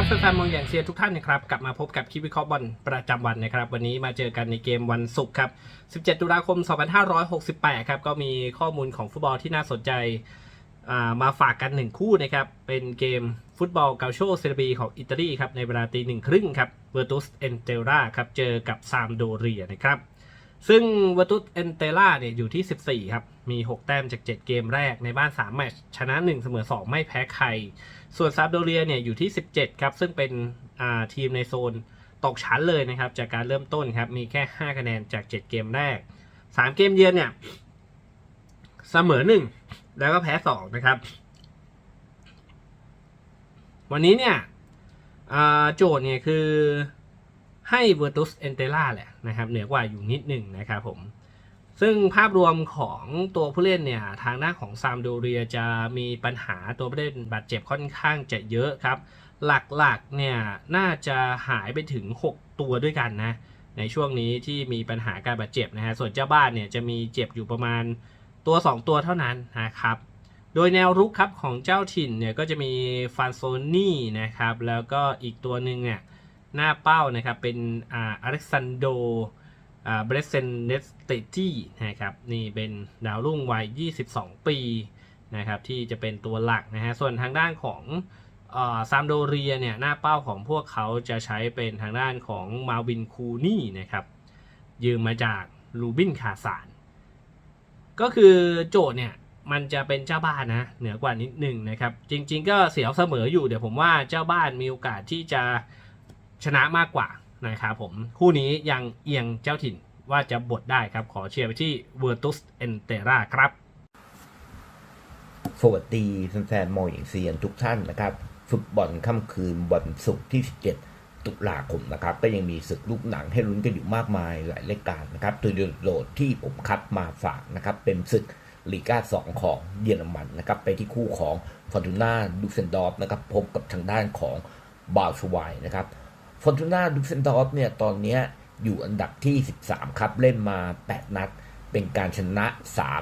ครับแฟนๆมองอย่างเชียร์ทุกท่านนะครับกลับมาพบกับคลิปวิเคราะห์บอลประจำวันนะครับ วันนี้มาเจอกันในเกมวันศุกร์ครับ 17 ตุลาคม 2568 ครับก็มีข้อมูลของฟุตบอลที่น่าสนใจมาฝากกันหนึ่งคู่นะครับ เป็นเกมฟุตบอลเกาโชเซเรบีของอิตาลีครับในเวลาตีหนึ่งครึ่งครับเวอร์ตุสเอนเตราครับเจอกับซามโดเรียนะครับ ซึ่งวัตุสเอนเตล่าเนี่ยอยู่ที่ 14 ครับ มี 6 แต้มจาก 7 เกมแรกในบ้าน 3 แมตช์ชนะ 1 เสมอ 2 ไม่แพ้ใคร ส่วนซาบโดเรียเนี่ยอยู่ที่ 17 ครับ ซึ่งเป็นทีมในโซนตกชั้นเลยนะครับ จากการเริ่มต้นครับ มีแค่ 5 คะแนนจาก 7 เกมแรก 3 เกมเยือนเนี่ย เสมอ 1 แล้วก็แพ้ 2 นะครับ วันนี้เนี่ยโจทย์เนี่ยคือ ให้ Virtus e n t e l a แหละนะครับเหนือกว่าอยู่นิดหนึ่งนะครับผมซึ่งภาพรวมของตัวผู้เล่นเนี่ยทางหน้าของซามโดเรียจะมีปัญหาตัวผู้เล่นบาดเจ็บค่อนข้างจะเยอะครับ หลักๆเนี่ยน่าจะหายไปถึง 6 ตัวด้วยกันนะในช่วงนี้ที่มีปัญหาการบาดเจ็บนะฮะส่วนเจ้าบ้านเนี่ยจะมีเจ็บอยู่ประมาณตัว 2 ตัวเท่านั้นนะครับโดยแนวรุกครับของเจ้าถิ่นเนี่ยก็จะมีฟานโซนี่นะครับแล้วก็อีกตัวหนึ่งเนี่ย หน้าเป้านะครับ เป็นอ่าอเล็กซานโดอ่าเบรสเซนเนสเตตี้นะครับ นี่เป็นดาวรุ่งวัย 22 ปีนะครับ ที่จะเป็นตัวหลักนะฮะ ส่วนทางด้านของซามโดเรียเนี่ยหน้าเป้าของพวกเขาจะใช้เป็นทางด้านของมาวินคูนี่นะครับ ยืมมาจากลูบินคาซานก็คือโจทย์เนี่ยมันจะเป็นเจ้าบ้านนะเหนือกว่านิดหนึ่งนะครับ จริง ๆ ก็เสียวเสมออยู่เดี๋ยวผมว่าเจ้าบ้านมีโอกาสที่จะ ชนะมากกว่านะครับผม คู่นี้ยังเอียงเจ้าถิ่นว่าจะบดได้ครับ ขอเชียร์ไปที่ Virtus e n t e r a ครับ สวัสดีแฟนๆมองอย่างเซียนทุกท่านนะครับ ฟุตบอลค่ำคืนวันศุกร์ที่ 17 ตุลาคมนะครับ ก็ยังมีศึกลูกหนังให้ลุ้นกันอยู่มากมายหลายรายการนะครับตัวโหลดที่ผมคัดมาฝากนะครับ เป็นศึกลีกา2ของเยอรมันนะครับ ไปที่คู่ของฟอร์ตูน่าดูเซนดอฟนะครับพบกับทางด้านของบาลชวายนะครับ ฟอร์ตูน่าดูเซนดอฟเนี่ยตอนนี้อยู่อันดับที่ 13 ครับ เล่นมา 8 นัด เป็นการชนะ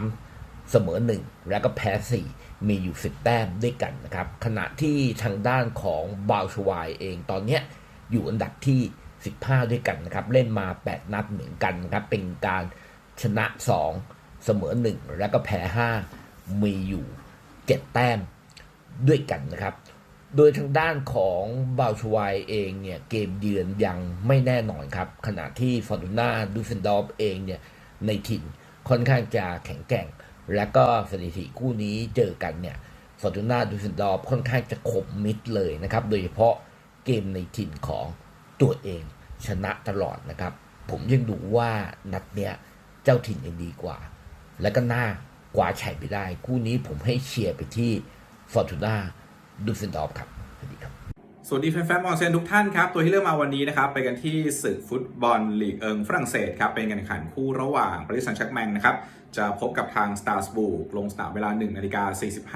3 เสมอ 1 แล้วก็แพ้ 4 มีอยู่ 10 แต้มด้วยกันนะครับ ขณะที่ทางด้านของบาลชวายเองตอนนี้อยู่อันดับที่ 15 ด้วยกันนะครับ เล่นมา 8 นัดเหมือนกันนะครับ เป็นการชนะ 2 เสมอ 1 แล้วก็แพ้ 5 มีอยู่ 7 แต้มด้วยกันนะครับ โดยทางด้านของบาชวายเองเนี่ยเกมเยือนยังไม่แน่นอนครับ ขณะที่ฟอร์ตูน่าดูเซนดอฟเองเนี่ยในถิ่นค่อนข้างจะแข็งแกร่ง และก็สถิติคู่นี้เจอกันเนี่ยฟอร์ตูน่าดูเซนดอฟค่อนข้างจะขมมิดเลยนะครับ โดยเฉพาะเกมในถิ่นของตัวเองชนะตลอดนะครับ ผมยังดูว่านัดเนี้ยเจ้าถิ่นยังดีกว่า และก็น่ากว่าชัยไปได้ คู่นี้ผมให้เชียร์ไปที่ฟอร์ตูน่า ดูเซนดอฟครับ สวัสดีครับ สวัสดีแฟนๆมอนเซนทุกท่านครับ ตัวที่เลือกมาวันนี้นะครับ ไปกันที่ศึกฟุตบอลลีกเอิงฝรั่งเศสครับ เป็นการแข่งขันคู่ระหว่างปารีสแซงต์แชร์กแมงนะครับ จะพบกับทางสตาร์สบูกลงสนามเวลา1นาฬิก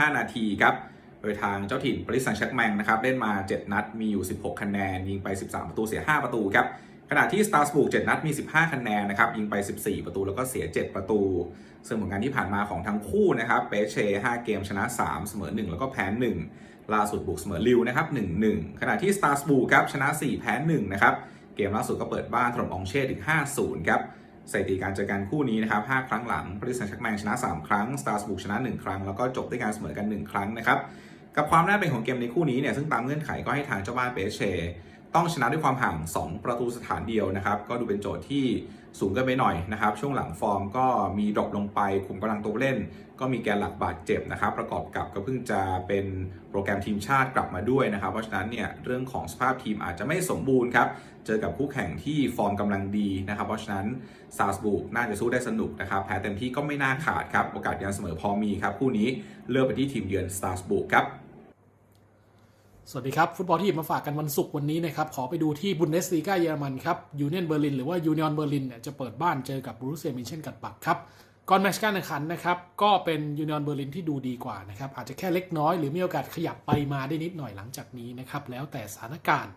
า45 นาทีครับโดยทางเจ้าถิ่นปารีสแซงต์แชร์กแมงนะครับเล่นมา 7 นัดมีอยู่ 16 คะแนนยิงไป 13 ประตูเสีย 5 ประตูครับ ขณะที่สตาร์สบูก7นัดมี 15 คะแนนนะครับยิงไป 14 ประตูแล้วก็เสีย 7 ประตู ซึ่งผลงานที่ผ่านมาของทั้งคู่นะครับเปเช่5เกมชนะ 3 เสมอ 1 แล้วก็แพ้ 1 ล่าสุดบุกเสมอลิวนะครับ 1-1 ขณะที่สตาร์สบูครับชนะ 4 แพ้ 1 นะครับเกมล่าสุดก็เปิดบ้านถล่มองเช่ถึง 5-0 ครับสถิติการเจอกันคู่นี้นะครับ5ครั้งหลังปรีสแซงต์แชร์กแมงชนะ 3 ครั้งสตาร์สบุกชนะ 1 ครั้ง แล้วก็จบด้วยการเสมอกัน 1 ครั้งนะครับ กับความน่าเป็นของเกมในคู่นี้เนี่ย ซึ่งตามเงื่อนไขก็ให้ทางเจ้าบ้านเปเช ต้องชนะด้วยความห่าง 2 ประตูสถานเดียวนะครับ ก็ดูเป็นโจทย์ที่สูงเกินไปหน่อยนะครับ ช่วงหลังฟอร์มก็มีดรอปลงไปคุมกำลังตัวเล่น ก็มีแกนหลักบาดเจ็บนะครับ ประกอบกับก็เพิ่งจะเป็นโปรแกรมทีมชาติกลับมาด้วยนะครับ เพราะฉะนั้นเนี่ยเรื่องของสภาพทีมอาจจะไม่สมบูรณ์ครับ เจอกับคู่แข่งที่ฟอร์มกำลังดีนะครับ เพราะฉะนั้นซาสบูกน่าจะสู้ได้สนุกนะครับ แพ้เต็มที่ก็ไม่น่าขาดครับ โอกาสยันเสมอพอมีครับ คู่นี้เลือกไปที่ทีมเยือนสตาร์สบูกครับ สวัสดีครับ ฟุตบอลที่หยิบมาฝากกันวันศุกร์วันนี้นะครับ ขอไปดูที่บุนเดสลีกาเยอรมันครับยูเนียนเบอร์ลินหรือว่ายูเนียนเบอร์ลินเนี่ยจะเปิดบ้านเจอกับบรูเซียมินเช่นกัดปักครับ ก่อนแมตช์การแข่งขันนะครับ ก็เป็นยูเนียนเบอร์ลินที่ดูดีกว่านะครับ อาจจะแค่เล็กน้อยหรือมีโอกาสขยับไปมาได้นิดหน่อยหลังจากนี้นะครับ แล้วแต่สถานการณ์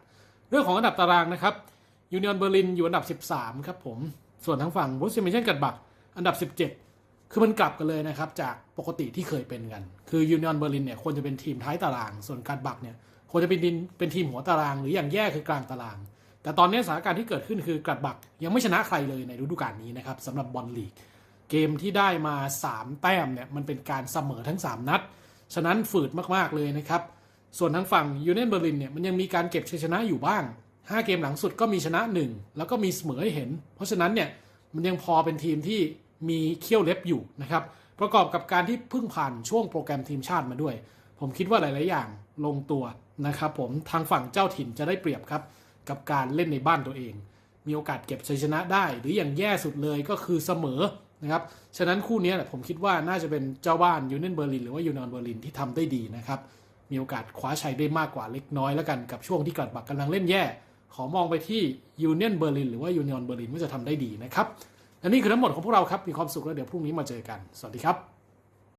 เรื่องของอันดับตารางนะครับยูเนียนเบอร์ลินอยู่อันดับ 13 ครับผม ส่วนทางฝั่งบรูเซียมินเช่นกัดปักอันดับ 17คือมันกลับกันเลยนะครับ จากปกติที่เคยเป็นกัน คือยูเนียนเบอร์ลินเนี่ยควรจะเป็นทีมท้ายตาราง ส่วนการบักเนี่ย ควรจะเป็นทีมเป็นทีมหัวตาราง หรืออย่างแย่คือกลางตาราง แต่ตอนนี้สถานการณ์ที่เกิดขึ้นคือกลัดบักยังไม่ชนะใครเลยในฤดูกาลนี้นะครับสำหรับบอลลีกเกมที่ได้มา 3 แต้มเนี่ยมันเป็นการเสมอทั้ง 3 นัด ฉะนั้นฝืดมากๆเลยนะครับ ส่วนทางฝั่งยูเนียนเบอร์ลินเนี่ยมันยังมีการเก็บชัยชนะอยู่บ้าง 5 เกมหลังสุดก็มีชนะ 1 แล้วก็มีเสมอให้เห็น เพราะฉะนั้นเนี่ยมันยังพอเป็นทีมที่มีเขี้ยวเล็บอยู่นะครับประกอบกับการที่เพิ่งผ่านช่วงโปรแกรมทีมชาติมาด้วย ผมคิดว่าหลาย ๆ อย่างลงตัว นะครับผมทางฝั่งเจ้าถิ่นจะได้เปรียบครับ กับการเล่นในบ้านตัวเอง มีโอกาสเก็บชัยชนะได้ หรืออย่างแย่สุดเลยก็คือเสมอนะครับฉะนั้นคู่นี้แหละผมคิดว่าน่าจะเป็นเจ้าบ้านยูเนียนเบอร์ลินหรือว่ายูนอนเบอร์ลินที่ทำได้ดีนะครับมีโอกาสคว้าชัยได้มากกว่าเล็กน้อยแล้วกันกับช่วงที่กลัดบักกำลังเล่นแย่ ขอมองไปที่ยูเนียนเบอร์ลินหรือว่ายูนอนเบอร์ลินว่าจะทำได้ดีนะครับและนี่คือทั้งหมดของพวกเราครับมีความสุขแล้วเดี๋ยวพรุ่งนี้มาเจอกันสวัสดีครับ